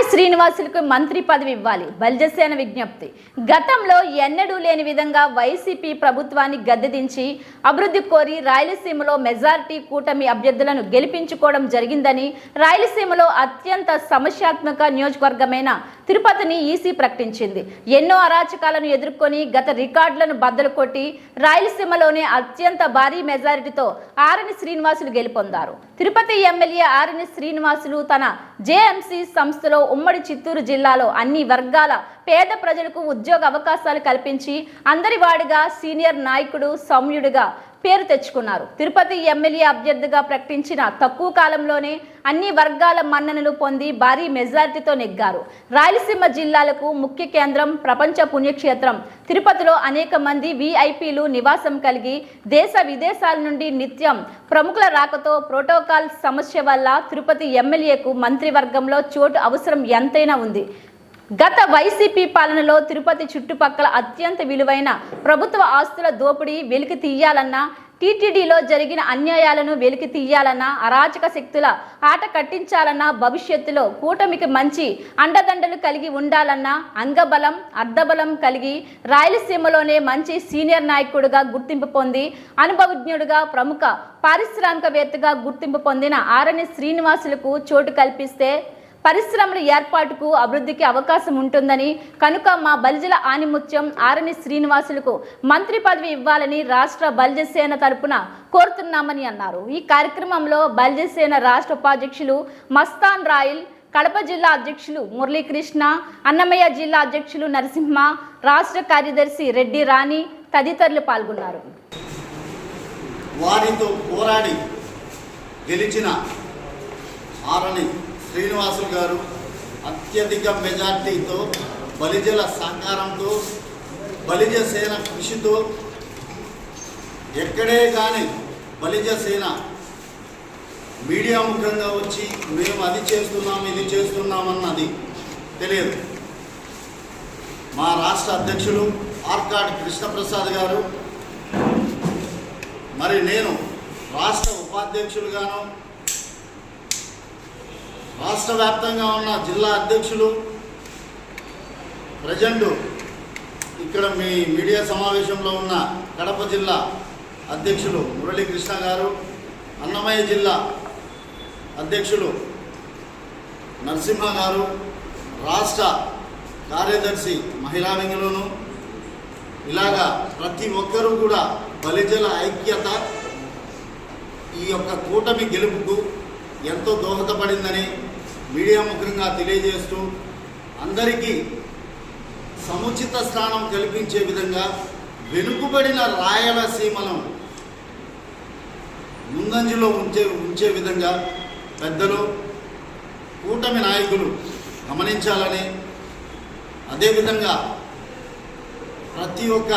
ఆరణి శ్రీనివాసులకు మంత్రి పదవి ఇవ్వాలి. బల్జసేన విజ్ఞప్తి. గతంలో ఎన్నడూ లేని విధంగా వైసీపీ ప్రభుత్వాన్ని గద్దెదించి అభివృద్ధి కోరి రాయలసీమలో మెజారిటీ కూటమి అభ్యర్థులను గెలిపించుకోవడం జరిగిందని రాయలసీమలో అత్యంత సమస్యాత్మక నియోజకవర్గమైన తిరుపతిని ఈసీ ప్రకటించింది. ఎన్నో అరాచకాలను ఎదుర్కొని గత రికార్డులను బద్దలు కొట్టి రాయలసీమలోనే అత్యంత భారీ మెజారిటీతో ఆరణి శ్రీనివాసులు గెలుపొందారు. తిరుపతి ఎమ్మెల్యే ఆరణి శ్రీనివాసులు తన జేఎంసీ సంస్థలో ఉమ్మడి చిత్తూరు జిల్లాలో అన్ని వర్గాల పేద ప్రజలకు ఉద్యోగ అవకాశాలు కల్పించి అందరి వాడిగా సీనియర్ నాయకుడు సౌమ్యుడిగా పేరు తెచ్చుకున్నారు. తిరుపతి ఎమ్మెల్యే అభ్యర్థిగా ప్రకటించిన తక్కువ కాలంలోనే అన్ని వర్గాల మన్ననలు పొంది భారీ మెజార్టీతో నెగ్గారు. రాయలసీమ జిల్లాలకు ముఖ్య కేంద్రం ప్రపంచ పుణ్యక్షేత్రం. తిరుపతిలో అనేక మంది విఐపీలు నివాసం కలిగి దేశ విదేశాల నుండి నిత్యం ప్రముఖుల రాకతో ప్రోటోకాల్ సమస్య వల్ల తిరుపతి ఎమ్మెల్యేకు మంత్రివర్గంలో చోటు అవసరం ఎంతైనా ఉంది. గత వైసీపీ పాలనలో తిరుపతి చుట్టుపక్కల అత్యంత విలువైన ప్రభుత్వ ఆస్తుల దోపిడీ వెలికి తీయాలన్నా టీటీడీలో జరిగిన అన్యాయాలను వెలికి తీయాలన్నా అరాచక శక్తుల ఆట కట్టించాలన్నా భవిష్యత్తులో కూటమికి మంచి అండదండలు కలిగి ఉండాలన్నా అంగబలం అర్ధబలం కలిగి రాయలసీమలోనే మంచి సీనియర్ నాయకుడిగా గుర్తింపు పొంది అనుభవజ్ఞుడుగా ప్రముఖ పారిశ్రామికవేత్తగా గుర్తింపు పొందిన ఆరణి శ్రీనివాసులకు చోటు కల్పిస్తే పరిశ్రమల ఏర్పాటుకు అభివృద్ధికి అవకాశం ఉంటుందని కనుక మా బలిజల ఆనిముత్యం ఆరణి శ్రీనివాసులకు మంత్రి పదవి ఇవ్వాలని రాష్ట్ర బలిజసేన తరపున కోరుతున్నామని అన్నారు. ఈ కార్యక్రమంలో బలిజసేన రాష్ట్ర ఉపాధ్యక్షులు మస్తాన్ రాయల్ కడప జిల్లా అధ్యక్షులు మురళీకృష్ణ అన్నమయ్య జిల్లా అధ్యక్షులు నరసింహ రాష్ట్ర కార్యదర్శి రెడ్డి రాణి తదితరులు పాల్గొన్నారు. వారితో పోరాడి గెలిచిన ఆరణి శ్రీనివాసులు గారు అత్యధిక మెజార్టీతో బలిజల సహకారంతో బలిజ సేన కృషితో ఎక్కడే కానీ బలిజ సేన మీడియా ముఖంగా వచ్చి మేము అది చేస్తున్నాం ఇది చేస్తున్నామన్నది తెలియదు. మా రాష్ట్ర అధ్యక్షులు ఆర్కాడ్ కృష్ణప్రసాద్ గారు మరి నేను రాష్ట్ర ఉపాధ్యక్షులుగాను రాష్ట్ర వ్యాప్తంగా ఉన్న జిల్లా అధ్యక్షులు ప్రజెంట్ ఇక్కడ మీ మీడియా సమావేశంలో ఉన్న కడప జిల్లా అధ్యక్షులు మురళీకృష్ణ గారు అన్నమయ్య జిల్లా అధ్యక్షులు నరసింహ గారు రాష్ట్ర కార్యదర్శి మహిళా వింగులోను ఇలాగా ప్రతి ఒక్కరూ కూడా బలిజల ఐక్యత ఈ యొక్క కూటమి గెలుపుకు ఎంతో దోహదపడిందని మీడియా ముఖంగా తెలియజేస్తూ అందరికీ సముచిత స్థానం కల్పించే విధంగా వెనుకబడిన రాయలసీమను ముందంజలో ఉంచే ఉంచే విధంగా పెద్దలు కూటమి నాయకులు గమనించాలని అదేవిధంగా ప్రతి ఒక్క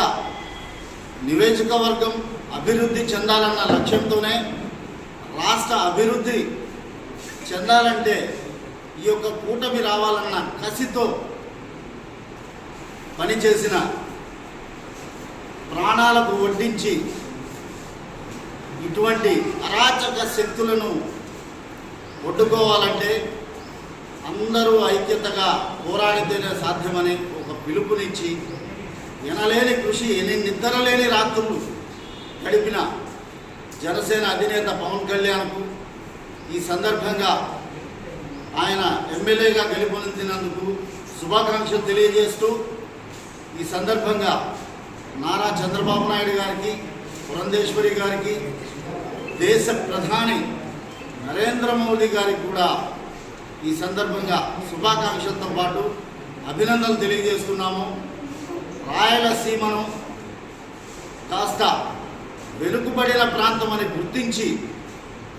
నియోజకవర్గం అభివృద్ధి చెందాలన్న లక్ష్యంతోనే రాష్ట్ర అభివృద్ధి చెందాలంటే ఈ యొక్క కూటమి రావాలన్న కసితో పనిచేసిన ప్రాణాలకు వడ్డించి ఇటువంటి అరాచక శక్తులను ఒడ్డుకోవాలంటే అందరూ ఐక్యతగా పోరాడితేనే సాధ్యమని ఒక పిలుపునిచ్చి ఎనలేని కృషి ఎన్ని నిద్రలేని రాత్రులు గడిపిన జనసేన అధినేత పవన్ కళ్యాణ్కు ఈ సందర్భంగా ఆయన ఎమ్మెల్యేగా గెలుపొందినందుకు శుభాకాంక్షలు తెలియజేస్తూ ఈ సందర్భంగా నారా చంద్రబాబు నాయుడు గారికి పురంధేశ్వరి గారికి దేశ ప్రధాని నరేంద్ర మోదీ గారికి కూడా ఈ సందర్భంగా శుభాకాంక్షలతో పాటు అభినందనలు తెలియజేస్తున్నాము. రాయలసీమను కాస్త వెనుకబడిన ప్రాంతం అని గుర్తించి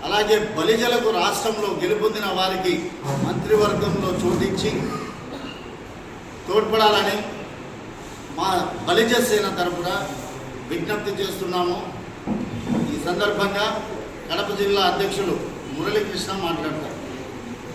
అలాగే బలిజలకు రాష్ట్రంలో గెలుపొందిన వారికి మంత్రివర్గంలో చోటించి తోడ్పడాలని మా బలిజ సేన తరఫున విజ్ఞప్తి చేస్తున్నాము. ఈ సందర్భంగా కడప జిల్లా అధ్యక్షులు మురళీకృష్ణ మాట్లాడతారు.